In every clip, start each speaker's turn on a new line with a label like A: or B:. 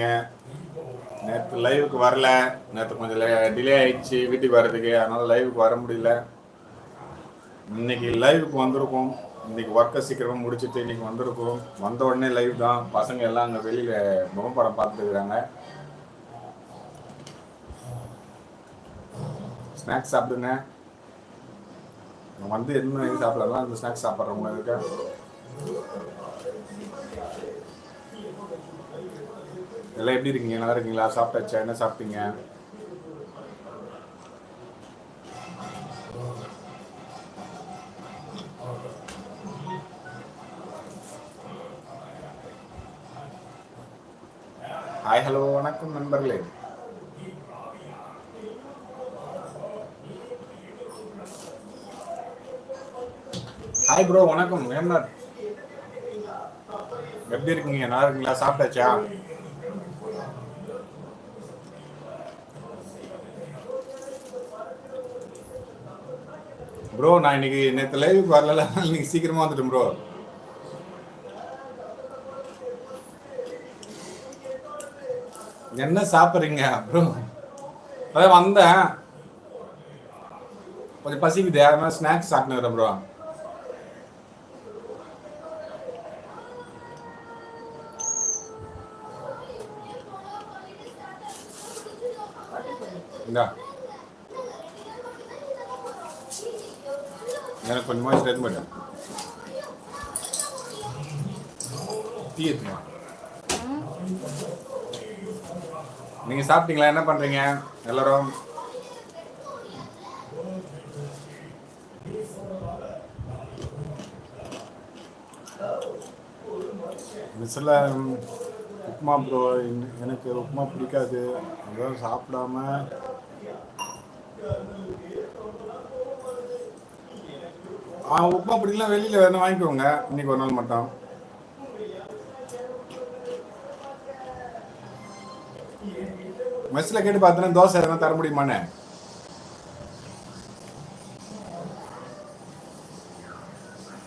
A: நேற்று லைவுக்கு வரல நேற்று கொஞ்சம் டிலே ஆயிடுச்சு வீட்டுக்கு வர்றதுக்கு அதனால லைவுக்கு வர முடியல இன்னைக்கு லைவுக்கு வந்திருக்கோம் இன்னைக்கு ஒர்க்கை சீக்கிரமாக முடிச்சுட்டு இன்னைக்கு வந்திருக்கோம் வந்த உடனே லைவ் தான் பசங்க எல்லாம் அங்கே வெளியில் முகப்படம் பார்த்துருக்குறாங்க ஸ்நாக்ஸ் சாப்பிடுங்க வந்து என்ன சாப்பிடலாம் அந்த ஸ்நாக்ஸ் சாப்பிட்றவங்க இருக்கா எல்லாம் எப்படி இருக்கீங்க நல்லா இருக்கீங்களா சாப்பிட்டாச்சா என்ன சாப்பிட்டீங்க ஹாய் ஹலோ வணக்கம் நண்பர்களே ஹாய் ப்ரோ வணக்கம் வேம்நாத் எப்படி இருக்கீங்க நல்லா இருக்கீங்களா சாப்பிட்டாச்சா ப்ரோ நான் இன்னைக்கு நேற்று லைவ் வரல இன்னைக்கு சீக்கிரமா வந்துட்டேன் ப்ரோ என்ன சாப்பிட்றீங்க அப்புறம் அதான் வந்தேன் கொஞ்சம் பசிக்குது யாருமே ஸ்நாக்ஸ் சாப்பிட்டு ப்ரோ இந்தா எனக்கு கொஞ்சம் மாய்ஸ் ரெடி மாட்டேன் டீ எடுத்துமா நீங்கள் சாப்பிட்டீங்களா என்ன பண்ணுறீங்க எல்லாரும் மிஸ்ஸில் உப்புமா ப்ரோ எனக்கு உப்புமா பிடிக்காது அதான் சாப்பிடாம ஆ உப்புமா பிடிக்கலாம் வெளியில் வேணும் வாங்கிக்கோங்க இன்னைக்கு ஒரு நாள் மட்டும் மெஸ்ஸில் கேட்டு பார்த்தோன்னா தோசை எதனா தர முடியுமாண்ணே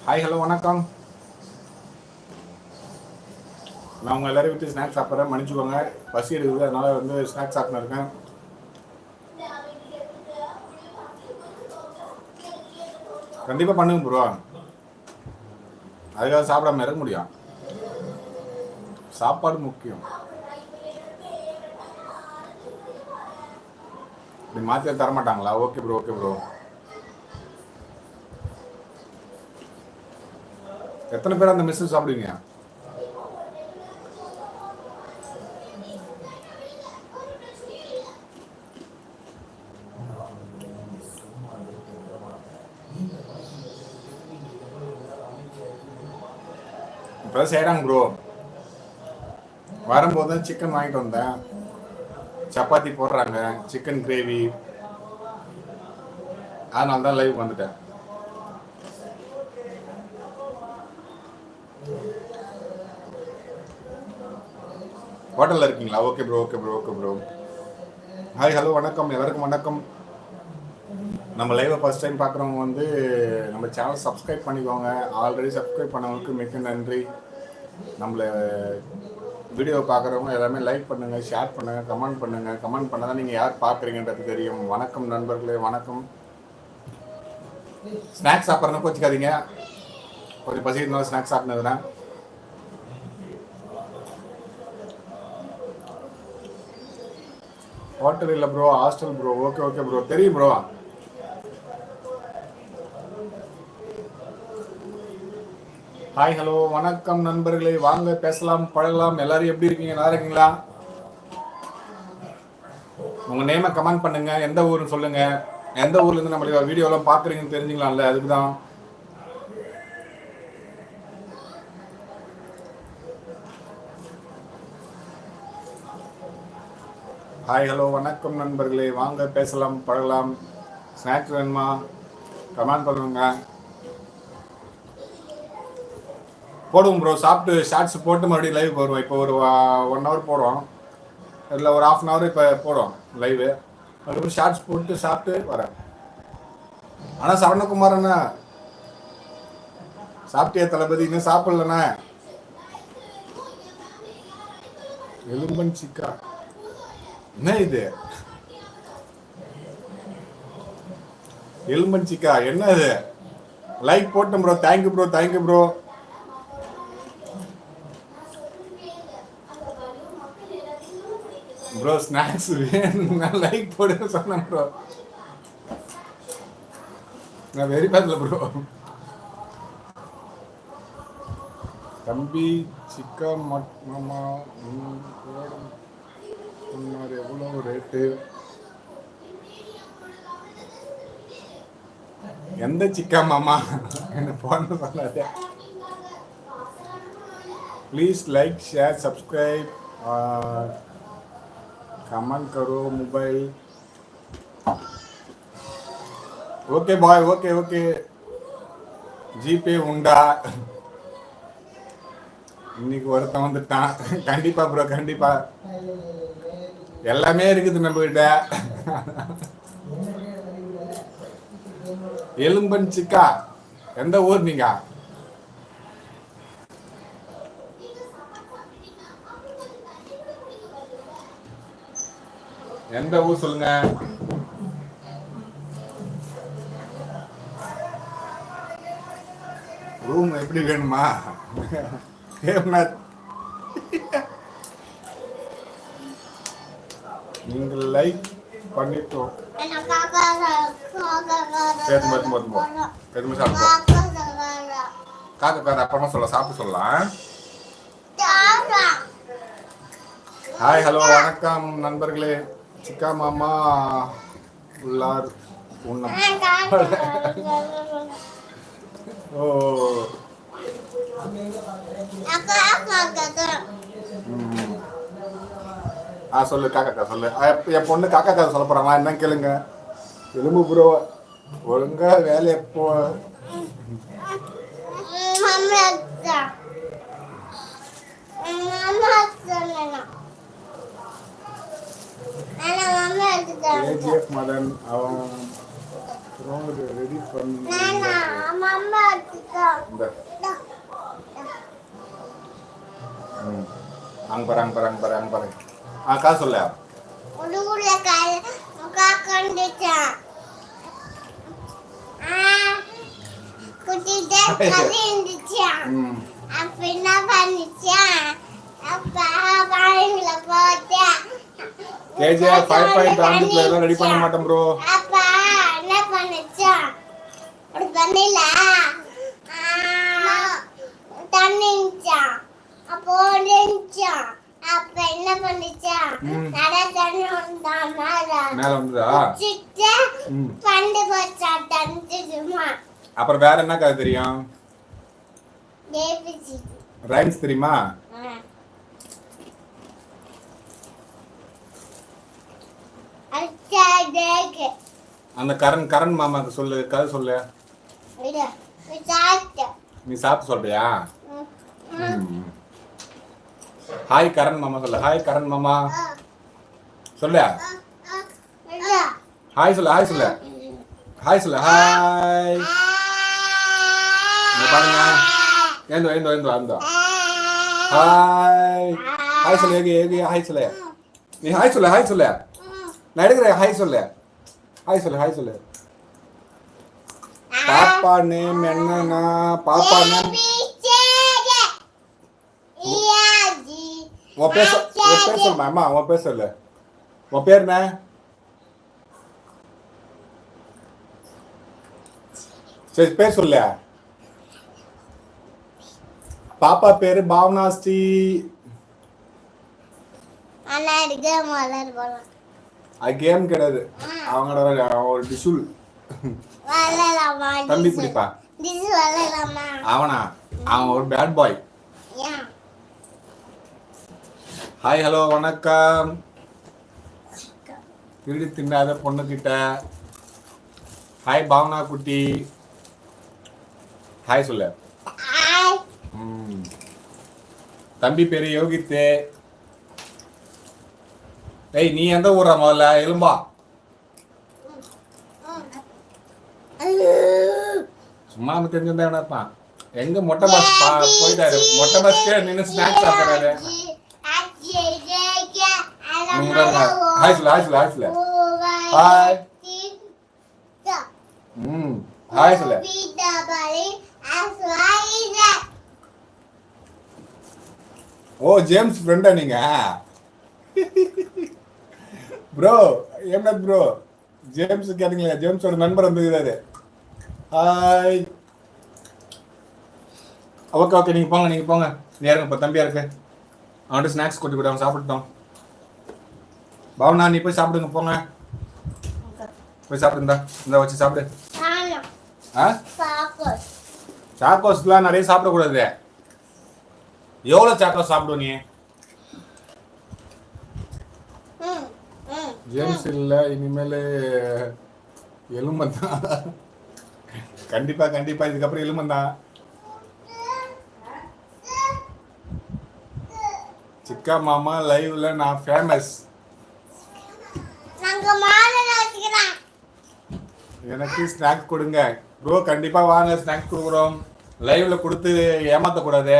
A: ஹாய் ஹலோ வணக்கம் நான் உங்கள் எல்லாரையும் விட்டு ஸ்நாக்ஸ் சாப்பிட்றேன் மன்னிச்சுக்கோங்க பசி எடுக்குது அதனால் வந்து ஸ்நாக்ஸ் சாப்பிட்னு இருக்கேன் கண்டிப்பாக பண்ணுங்க ப்ரோ அதுக்காக சாப்பிடாம இறங்க முடியும் சாப்பாடு முக்கியம் இப்படி மாற்றி தர மாட்டாங்களா ஓகே ப்ரோ ஓகே ப்ரோ எத்தனை பேர் அந்த மெசேஜ் சாப்பிடுவீங்க செய்கிறாங்க ப்ரோ வரும்போது சிக்கன் வாங்கிட்டு வந்தேன் சப்பாத்தி போடுறாங்க சிக்கன் கிரேவி அதனால தான் லைவ் வந்துட்டேன் ஹோட்டலில் இருக்கீங்களா okay bro okay bro okay bro hi hello வணக்கம் எவருக்கும் வணக்கம் நம்ம லைவை ஃபஸ்ட் டைம் பார்க்குறவங்க வந்து நம்ம சேனல் சப்ஸ்கிரைப் பண்ணிக்கோங்க ஆல்ரெடி சப்ஸ்கிரைப் பண்ணவங்களுக்கு மிக்க நன்றி நம்மளை வீடியோ பார்க்குறவங்க எல்லாமே லைக் பண்ணுங்கள் ஷேர் பண்ணுங்கள் கமெண்ட் பண்ணுங்கள் கமெண்ட் பண்ணால் தான் நீங்கள் யார் பார்க்குறீங்கன்றது தெரியும் வணக்கம் நண்பர்களே வணக்கம் ஸ்நாக்ஸ் சாப்பிட்றதுனா கோச்சிக்காதீங்க கொஞ்சம் பசி இருந்தாலும் ஸ்நாக்ஸ் சாப்பிட்னதுன்னா வாட்டர் இல்லை bro hostel bro okay okay bro தெரியும் ப்ரோ ஹாய் ஹலோ வணக்கம் நண்பர்களே வாங்க பேசலாம் பழகலாம் எல்லாரும் எப்படி இருக்கீங்க நல்லா இருக்கீங்களா உங்க நேமை கமெண்ட் பண்ணுங்க எந்த ஊர்னு சொல்லுங்க எந்த ஊர்ல இருந்து நம்மளுடைய வீடியோலாம் பாக்குறீங்கன்னு தெரிஞ்சுக்கலாம்ல அதுக்கு தான் ஹாய் ஹலோ வணக்கம் நண்பர்களே வாங்க பேசலாம் பழகலாம் ஸ்நாக்ஸ் வேணுமா கமெண்ட் பண்ணுங்க போடுவோம் ப்ரோ சாப்பிட்டு ஷார்ட்ஸ் போட்டு மறுபடியும் லைவ் போடுவோம் இப்போ ஒரு ஒன் ஹவர் போடுவோம் இல்லை ஒரு ஆஃப் அன் ஹவர் இப்போ போடுவோம் லைவு மறுபடியும் ஷார்ட்ஸ் போட்டு சாப்பிட்டு வரேன் ஆனால் சரணகுமார் அண்ணா சாப்பிட்டியா தளபதி இன்னும் சாப்பிடலண்ணா எலும்பன் சிக்கா என்ன இது எலும்பன் சிக்கா என்ன இது லைக் போட்டேன் bro thank you bro thank you bro bro snacks வேணும்னா லைக் போடுன்னு சொன்னேன் ப்ரோ நான் வெரி பேட்ல ப்ரோ தம்பி சிக்கன் மட்டமா சொன்னார் எவ்வளோ ரேட்டு எந்த சிக்கா மாமா என்ன போன சொல்லாத please like share subscribe comment கரோ mobile okay bye okay okay GPay உண்டா இன்னைக்கு ஒருத்தன் வந்துட்டான் கண்டிப்பா ப்ரோ கண்டிப்பா எல்லாமே இருக்குது நம்ம கிட்ட எலும்பன் சிக்கா எந்த ஊர் நீங்க எந்த ஊர் சொல்லுங்க ரூம் எப்படி வேணுமா ஹேம்நாத் நீங்கள் லைக் பண்ணிட்டோம் எதுமே எதுமே எதுமே எதுமே சாப்பிடுவோம் காக்க காக்க அப்புறமா சொல்ல சாப்பிட்டு சொல்லலாம் ஹாய் ஹலோ வணக்கம் நண்பர்களே சிக்கா மாமா உள்ளார் உண்ணம் ஓ ஆ சொல்லு காக்கா கதை சொல்லு என் பொண்ணு காக்கா கதை சொல்ல போகிறாங்களா என்ன கேளுங்க எலும்பு ப்ரோ ஒழுங்கா வேலை போ Mama, KGF Madan awang strong ready for Nana, mama kita. Dah. Hmm. Ang parang parang parang parang. Ah, kau sulle apa? Ulu ulu kal, muka kan Ah, kunci deh kalian deca. Hmm. panitia? Apa apa yang AJ five point ஆண்டு player ready பண்ண மாட்டேன் bro அப்பா என்ன பண்ணுச்சா அப்படி பண்ணல தண்ணிச்சா அப்போ ஓடிச்சா அப்ப என்ன பண்ணுச்சா நட தண்ணி வந்தா மேல மேல வந்ததா சிட்டு பண்டு போச்சா தண்ணி சும்மா அப்புறம் வேற என்ன கதை தெரியும் ரைம்ஸ் தெரியுமா அந்த கரண் கரண் மாமாக்கு சொல்லு கதை சொல்லு நீ சாப்பிட்டு சொல்றியா ஹாய் கரண் மாமா சொல்லு ஹாய் கரண் மாமா சொல்லு ஹாய் சொல்லு ஹாய் சொல்லு ஹாய் சொல்லு ஹாய் பாருங்க ஏந்தோ ஏந்தோ ஏந்தோ ஹாய் ஹாய் சொல்லு ஏகி ஏகி ஹாய் சொல்லு நீ ஹாய் சொல்லு ஹாய் சொல்லு நடுக்கிற ஹாய் சொல்லு ஹாய் சொல்லு ஹாய் சொல்லு பாப்பா நேம் என்னன்னா பாப்பா நேம் உன் பேர் உன் பேர் சொல்லுமா அம்மா உன் பேர் சொல்லு உன் பேர் என்ன சரி பேர் சொல்லு பாப்பா பேரு பாவனாஸ்ரீ நல்லா இருக்கு மலர் போலாம் அது கேம் கிடையாது அவங்களோட ஒரு டிசுல் தம்பி பிடிப்பா அவனா அவன் ஒரு பேட் பாய் ஹாய் ஹலோ வணக்கம் திருடி திண்டாத பொண்ணுக்கிட்ட ஹாய் பாவனா குட்டி ஹாய் சொல்லு தம்பி பேரு யோகித்து ஏய் நீ எந்த ஊர்ற முதல்ல எலும்பா சும்மா அவன் தெரிஞ்சிருந்தா என்ன இருப்பான் எங்க மொட்டை பஸ் போயிட்டாரு மொட்டை பஸ்க்கே நின்று ஸ்நாக்ஸ் சாப்பிட்றாரு ஹாய் ஓ ஜேம்ஸ் ஃப்ரெண்டா நீங்க ப்ரோ ஏம்நாத் ப்ரோ ஜேம்ஸ் கேட்டீங்களா ஜேம்ஸோட நண்பர் வந்துருக்கிறாரு ஹாய் ஓகே ஓகே நீங்கள் போங்க நீங்கள் போங்க நேரம் இப்போ தம்பியாக இருக்கு அவன்கிட்ட ஸ்நாக்ஸ் கொட்டி விட்டு அவன் சாப்பிட்டோம் பாவனா நீ போய் சாப்பிடுங்க போங்க போய் சாப்பிடுங்கடா இந்த வச்சு சாப்பிடு ஆ சாக்கோஸ்லாம் நிறைய சாப்பிடக்கூடாது எவ்வளோ சாக்கோஸ் சாப்பிடுவ நீ ஜேம்ஸ் இல்ல இனிமேல் எலும்பந்தா கண்டிப்பாக கண்டிப்பா கண்டிப்பா இதுக்கப்புறம் எலும்பந்தா சிக்கா மாமா லைவ்ல நான் ஃபேமஸ் எனக்கு ஸ்நாக்ஸ் கொடுங்க ப்ரோ கண்டிப்பா வாங்க ஸ்நாக்ஸ் கொடுக்குறோம் லைவ்ல கொடுத்து ஏமாற்றக்கூடாது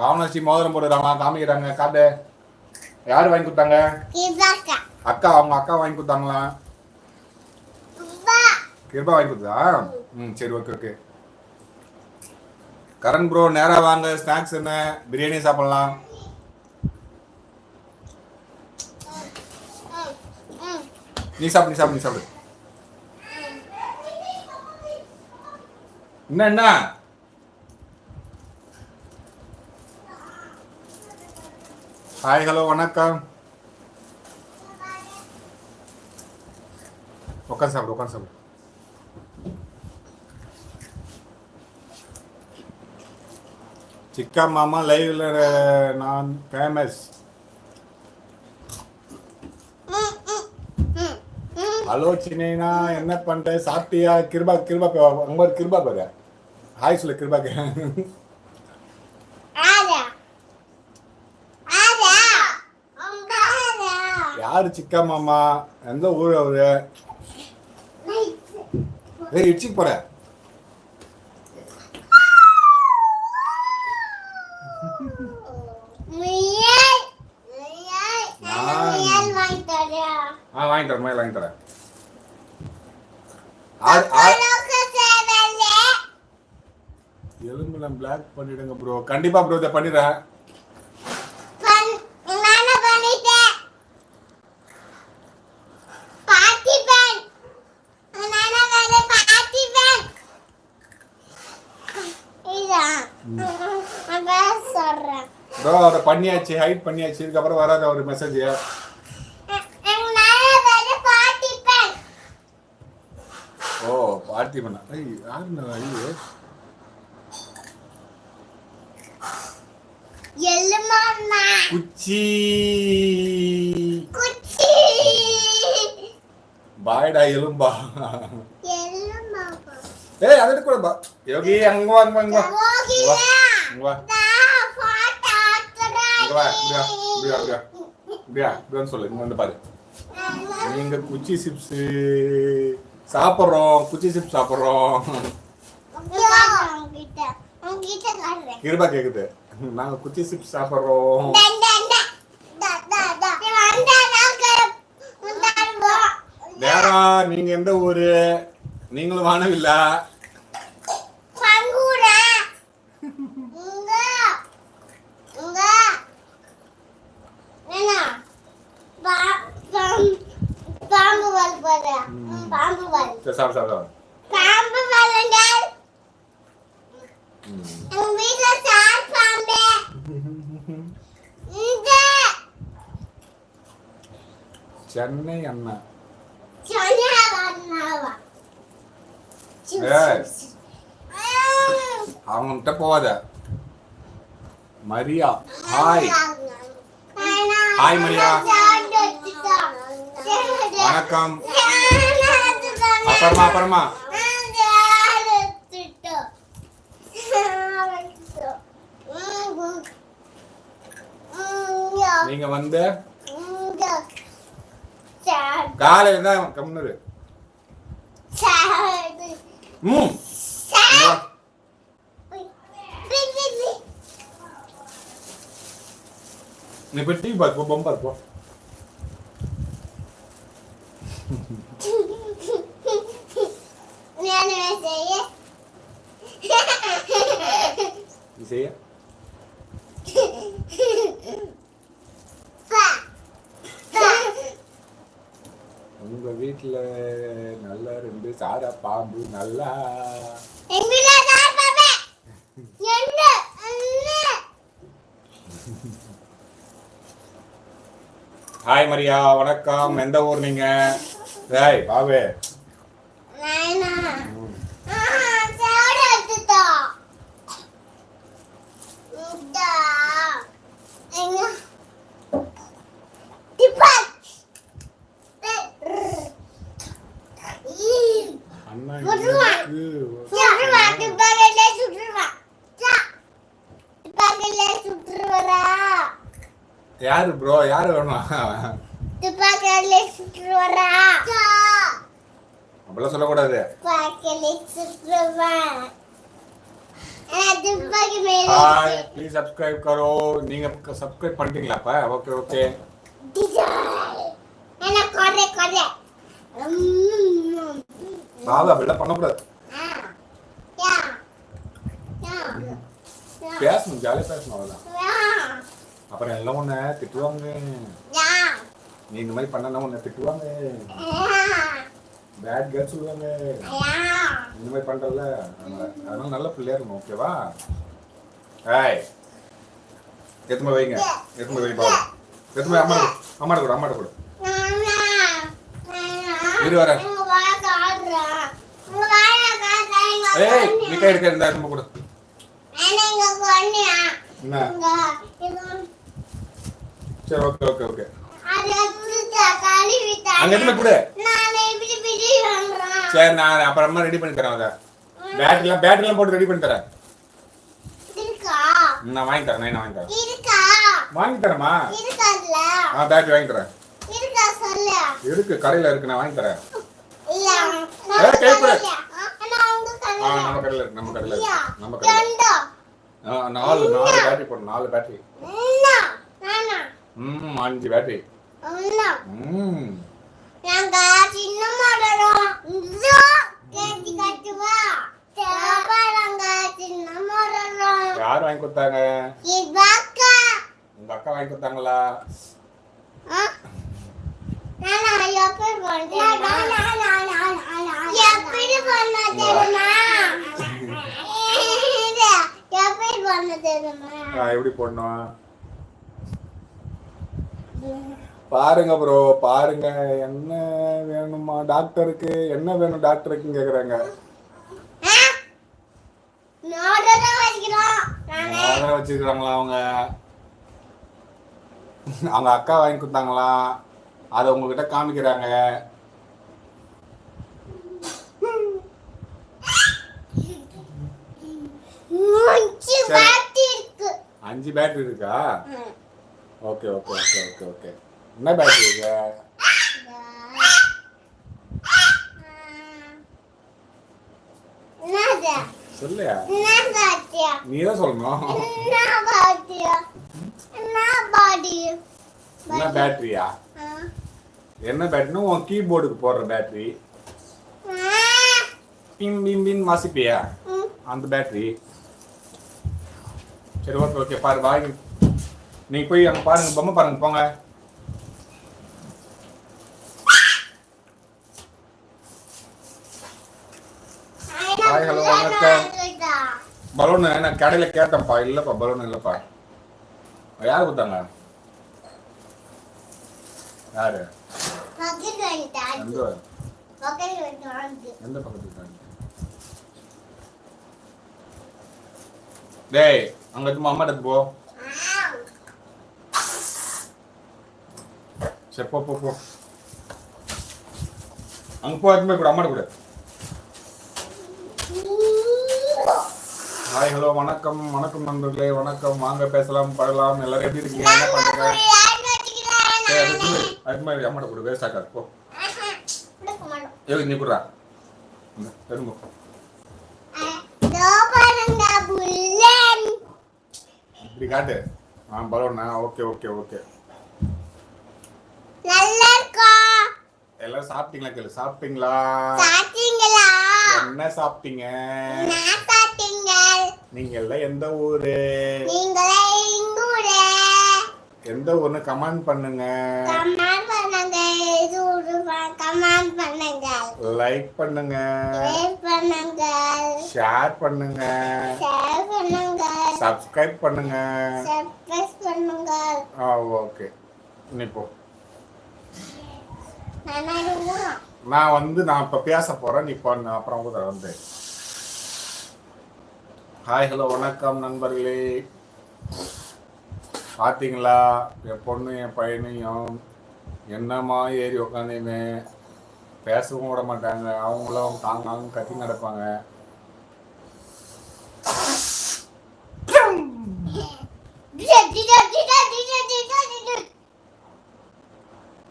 A: பாவனாசி மோதிரம் போடுறாங்க காமிக்கிறாங்க காடு யார் வாங்கி கொடுத்தாங்க அக்கா அவங்க அக்கா வாங்கி கொடுத்தாங்களா கிருபா வாங்கி கொடுத்தா ம் சரி ஓகே ஓகே கரண் ப்ரோ நேராக வாங்க ஸ்நாக்ஸ் என்ன பிரியாணி சாப்பிட்லாம் நீ சாப்பிடு நீ சாப்பிடு நீ சாப்பிடு என்ன என்ன ஹாய் ஹலோ வணக்கம் உட்காந்து சாப்பிடு உட்காந்து சாப்பிடு சிக்கா மாமா லைவ்ல நான் ஃபேமஸ் ஹலோ சின்னேனா என்ன பண்ற சாப்பிட்டியா கிருபா கிருபா அங்க கிருபா பாரு ஹாய் சொல்லு கிருபாக்கு யார் சிக்கா மாமா எந்த ஊர் அவரு ஏய் இடிச்சுக்கு போற ஆ வாங்கி தரேன் மயில் வாங்கி தரேன் எலும்புலாம் பிளாக் பண்ணிடுங்க ப்ரோ கண்டிப்பா ப்ரோ இதை பண்ணிடுறேன் பண்ணியாச்சு ஹைட் பண்ணியாச்சு இதுக்கப்புறம் வராத ஒரு மெசேஜ் ஓ பார்த்திபனா யாருன்னு ஐயோ குச்சி பாய்டா எலும்பா ஏய் அதெடுக்கூடப்பா யோகி அங்க வா அங்க வா வா இப்படியான்னு சொல்லு இங்க வந்து பாரு நீங்க குச்சி சிப்ஸ் சாப்பிட்றோம் குச்சி சிப்ஸ் சாப்பிட்றோம் கிருபா கேக்குது நாங்க குச்சி சிப்ஸ் சாப்பிட்றோம் வேற நீங்க எந்த ஊரு நீங்களும் வானவில்லை சரி சாப்பிடு சார் பாம்பு இந்த சென்னை அண்ணன் சென்னை அண்ணாவா அவன்கிட்ட போவாத மரியா ஹாய் ஹாய் மரியா வணக்கம் அப்புறமா அப்புறமா நீங்க வந்து காலையில தான் கம்முனு ம் நீ போய் டிவி பார்ப்போம் பம்பா இருப்போம் நீ செய்ய உங்க வீட்டுல நல்லா ரெண்டு சாரா பாம்பு நல்லா ஹாய் மரியா வணக்கம் எந்த ஊர் நீங்க ஹாய் பாபு யாரு ப்ரோ யாரு வேணும் அப்படிலாம் சொல்லக்கூடாது ஹாய் ப்ளீஸ் சப்ஸ்கிரைப் கரோ நீங்க சப்ஸ்கிரைப் பண்ணிட்டீங்களாப்பா ஓகே ஓகே பாபா அப்படிலாம் பண்ணக்கூடாது பேசணும் ஜாலியாக பேசணும் அப்புறம் எல்லாம் உன்னை திட்டுவாங்க நீ இந்த மாதிரி பண்ணனா உன்னை திட்டுவாங்க பேட் கேர்ள் சொல்லுவாங்க இந்த மாதிரி பண்றல அதனால நல்ல பிள்ளையா இருக்கணும் ஓகேவா ஏய் எத்தனை வைங்க எத்தனை வை பாவம் எத்தனை அம்மா அம்மாட்ட கூட அம்மாட்ட கூட இரு வர ஏய் நீ எடுக்க இருந்தா எத்தனை கூட என்ன சரி ஓகே ஓகே ஓகே அங்க இருந்து கூட சரி நான் அப்புறமா ரெடி பண்ணி தரேன் அதை பேட்டரிலாம் பேட்டரிலாம் போட்டு ரெடி பண்ணி தரேன் நான் வாங்கி தரேன் நான் வாங்கி தரேன் வாங்கி தரேமா ஆ பேட்டரி வாங்கி தரேன் இருக்கு கடையில நான் வாங்கி தரேன் நம்ம கடையில இருக்கு நம்ம கடையில இருக்கு நம்ம கடையில நாலு நாலு பேட்டரி போடணும் நாலு பேட்டரி ம் அஞ்சு பேட்டரி ம் நாங்க சின்ன மாடலாம் இதோ கேட்டி கட்டுவா சின்ன மாடலாம் யார் வாங்கி கொடுத்தாங்க இது அக்கா உங்க அக்கா வாங்கி கொடுத்தாங்களா நான் எப்படி பண்ணேன் பண்ண தெரியுமா எப்படி பண்ண தெரியுமா எப்படி பண்ணுவேன் பாருங்க ப்ரோ பாருங்க என்ன வேணுமா டாக்டருக்கு என்ன வேணும் டாக்டருக்கு கேக்குறாங்க வச்சிருக்கிறாங்களா அவங்க அவங்க அக்கா வாங்கி கொடுத்தாங்களா அதை உங்ககிட்ட காமிக்கிறாங்க அஞ்சு பேட்டரி இருக்கா okay okay okay okay okay என்ன பேட்ரி இது நீ தான் சொல்லணும் என்ன பேட்டரியா என்ன பேட்டரினா உன் கீபோர்டுக்கு போடுற பேட்டரி பிம் பிம் பின் மாசிப்பியா அந்த பேட்டரி சரி ஓகே ஓகே பாரு வாங்கி நீங்க போய் அங்க பாருங்க பொம்மை பாருங்கள் போங்க ஹாய் ஹலோ வணக்கம் பலூன் நான் கடையில் கேட்டேன்ப்பா இல்லப்பா பலூன் இல்லப்பா யார் கொடுத்தாங்க யாரு எந்த பக்கத்து டேய் அங்கே சும்மா அம்மாட்ட போ சரி போ போ போ அங்கே போ கூட அம்மாடு கூட ஹாய் ஹலோ வணக்கம் வணக்கம் நண்பர்களே வணக்கம் வாங்க பேசலாம் படலாம் எல்லாரும் எப்படி இருக்கீங்க என்ன பண்ணுறீங்க அது மாதிரி அம்மாட்ட கொடு வேஸ்ட் ஆகாது போ ஏ இப்படி காட்டு ஆ பரவாயில்ல ஓகே ஓகே ஓகே எல்லாரும் சாப்பிட்டீங்களா கேளு சாப்பிட்டீங்களா சாப்பிட்டீங்களா என்ன சாப்பிட்டீங்க நான் சாப்பிட்டீங்க நீங்க எல்லாம் எந்த ஊரு நீங்க எங்க ஊரு எந்த ஊர்னு கமெண்ட் பண்ணுங்க கமெண்ட் பண்ணுங்க இது ஊரு கமெண்ட் பண்ணுங்க லைக் பண்ணுங்க லைக் பண்ணுங்க ஷேர் பண்ணுங்க ஷேர் பண்ணுங்க சப்ஸ்கிரைப் பண்ணுங்க சப்ஸ்கிரைப் பண்ணுங்க ஆ ஓகே நீ போ நான் வந்து நான் இப்போ பேச போகிறேன் நீ அப்புறம் கூட வந்து ஹாய் ஹலோ வணக்கம் நண்பர்களே பார்த்தீங்களா என் பொண்ணு என் பையனையும் என்னம்மா ஏறி உக்காந்துமே பேசவும் விட மாட்டாங்க அவங்களும் தாங்காலும் கத்தி நடப்பாங்க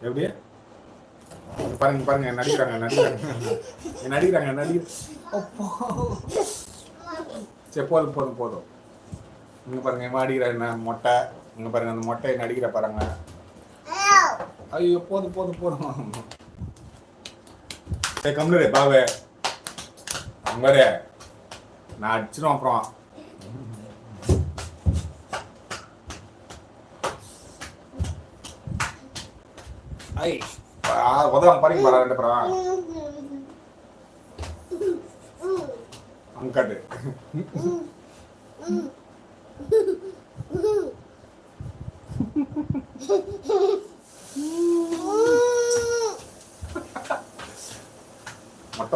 A: எப்படி பாருங்க பாருங்க நடிக்கிறாங்க நடிக்கிறாங்க நடிக்கிறாங்க நடி சரி போதும் போதும் போதும் இங்க பாருங்க இவன் அடிக்கிற என்ன மொட்டை இங்க பாருங்க அந்த மொட்டையை நடிக்கிற பாருங்க ஐயோ போதும் போதும் போதும் சரி கம்லரே பாவே அங்கே நான் அடிச்சிடும் அப்புறம் ஐ உதவ பாருங்க பாரு ரெண்டு பேரும் அங்காட்டு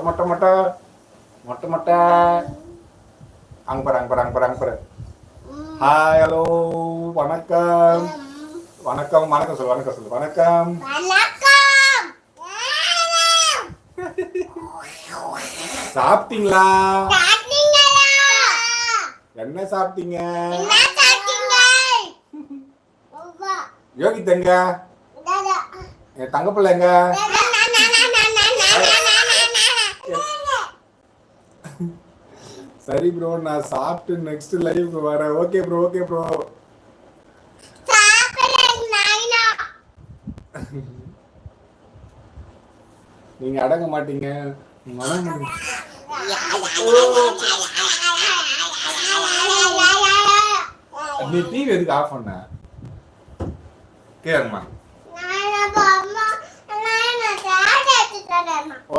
A: மொட்டை மொட்டை மொட்டை மொட்டை மொட்டை அங்க பாரு அங்க பாரு அங்க பாரு அங்க பாரு ஹாய் ஹலோ வணக்கம் வணக்கம் வணக்கம் சொல்லு வணக்கம் சொல்லு வணக்கம் சாப்பிட்டீங்களா என்ன சாப்பிட்டீங்க யோகித் தங்க என் தங்க பிள்ளைங்க சரி ப்ரோ நான் சாப்பிட்டு நெக்ஸ்ட் லைவ் வரேன் ஓகே ப்ரோ ஓகே ப்ரோ நீங்க அடங்க மாட்டீங்க டிவி எதுக்கு ஆஃப் பண்ண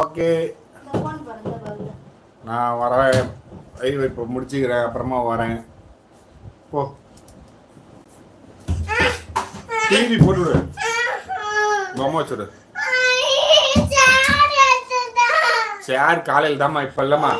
A: ஓகே நான் வரேன் இப்போ முடிச்சுக்கிறேன் அப்புறமா வரேன் போ டிவி போட்டுவிடு பொம்மை வச்சுடு சார் காலையில் தாம்மா இப்போ இல்லைம்மா